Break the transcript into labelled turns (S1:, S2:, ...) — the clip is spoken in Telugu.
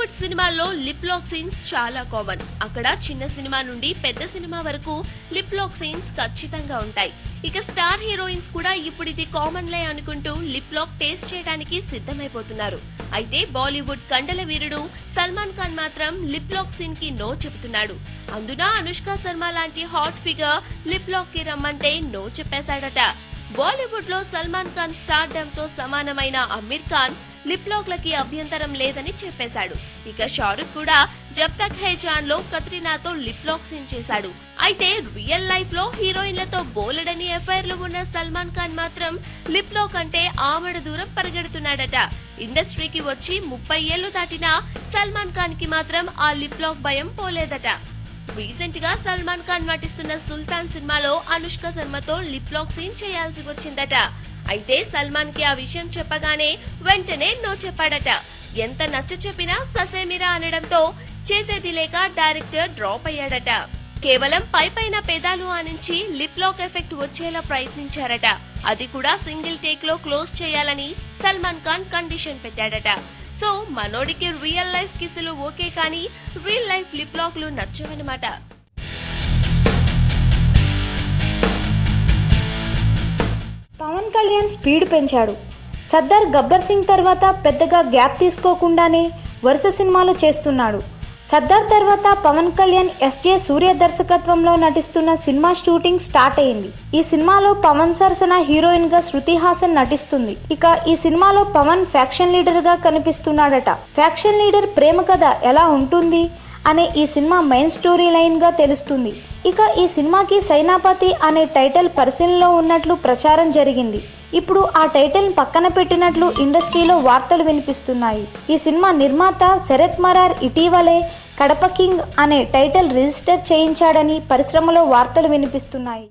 S1: లిప్ లాక్ సీన్స్ చాలా కామన్. అక్కడ చిన్న సినిమా నుండి పెద్ద సినిమా వరకు లిప్ లాక్ సీన్స్ ఖచ్చితంగా ఉంటాయి. ఇక స్టార్ హీరోయిన్స్ కూడా ఇప్పుడు ఇది కామన్ లే అనుకుంటూ లిప్ లాక్ టేస్ట్ చేయడానికి సిద్ధమైపోతున్నారు. అయితే బాలీవుడ్ కండల వీరుడు సల్మాన్ ఖాన్ మాత్రం లిప్ లాక్ సీన్కి నో చెబుతున్నాడు. అందున అనుష్క శర్మ లాంటి హాట్ ఫిగర్ లిప్ లాక్కి రమ్మంటే నో చెప్పేశాడట. బాలీవుడ్లో సల్మాన్ ఖాన్ స్టార్తో సమానమైన అమీర్ ఖాన్ లిప్ లాక్ లకి అభ్యంతరం లేదని చెప్పేశాడు. ఇక షారుఖ్ కూడా జబ్ తక్ హై జాన్లో కత్రినాతో లిప్ లాక్ సీన్ చేశాడు. అయితే రియల్ లైఫ్లో హీరోయిన్లతో బోలెడని ఎఫ్ఐఆర్లు ఉన్న సల్మాన్ ఖాన్ మాత్రం లిప్ లాక్ అంటే ఆమడ దూరం పరిగెడుతున్నాడట. ఇండస్ట్రీకి వచ్చి ముప్పై ఏళ్ళు దాటినా సల్మాన్ ఖాన్కి మాత్రం ఆ లిప్ లాక్ భయం పోలేదట. రీసెంట్గా సల్మాన్ ఖాన్ నటిస్తున్న సుల్తాన్ సినిమాలో అనుష్క శర్మతో లిప్ లాక్ సీన్ చేయాల్సి వచ్చిందట. అయితే సల్మాన్కి ఆ విషయం చెప్పగానే వెంటనే నో చెప్పాడట. ఎంత నచ్చ చెప్పినా ససేమిరా అనడంతో చేసేది లేక డైరెక్టర్ డ్రాప్ అయ్యాడట. కేవలం పై పైన పెదాలు ఆనించి లిప్ లాక్ ఎఫెక్ట్ వచ్చేలా ప్రయత్నించారట. అది కూడా సింగిల్ టేక్లో క్లోజ్ చేయాలని సల్మాన్ ఖాన్ కండిషన్ పెట్టాడట. సో మనోడికి రియల్ లైఫ్ కిసులు ఓకే కానీ రియల్ లైఫ్ లిప్ లాక్లు నచ్చవన్నమాట.
S2: పవన్ కళ్యాణ్ స్పీడ్ పెంచాడు. సర్దార్ గబ్బర్ సింగ్ తర్వాత పెద్దగా గ్యాప్ తీసుకోకుండానే వరుస సినిమాలు చేస్తున్నాడు. సర్దార్ తర్వాత పవన్ కళ్యాణ్ ఎస్జే సూర్య దర్శకత్వంలో నటిస్తున్న సినిమా షూటింగ్ స్టార్ట్ అయింది ఈ సినిమాలో పవన్ సరసన హీరోయిన్గా శృతి హాసన్ నటిస్తుంది. ఇక ఈ సినిమాలో పవన్ ఫ్యాక్షన్ లీడర్గా కనిపిస్తున్నాడట. ఫ్యాక్షన్ లీడర్ ప్రేమ కథ ఎలా ఉంటుంది అనే ఈ సినిమా మెయిన్ స్టోరీ లైన్గా తెలుస్తుంది. ఇక ఈ సినిమాకి సైనాపతి అనే టైటిల్ పరిశీలనలో ఉన్నట్లు ప్రచారం జరిగింది. ఇప్పుడు ఆ టైటిల్ పక్కన పెట్టినట్లు ఇండస్ట్రీలో వార్తలు వినిపిస్తున్నాయి. ఈ సినిమా నిర్మాత శరత్ మరార్ ఇటీవలే కడప కింగ్ అనే టైటిల్ రిజిస్టర్ చేయించాడని పరిశ్రమలో వార్తలు వినిపిస్తున్నాయి.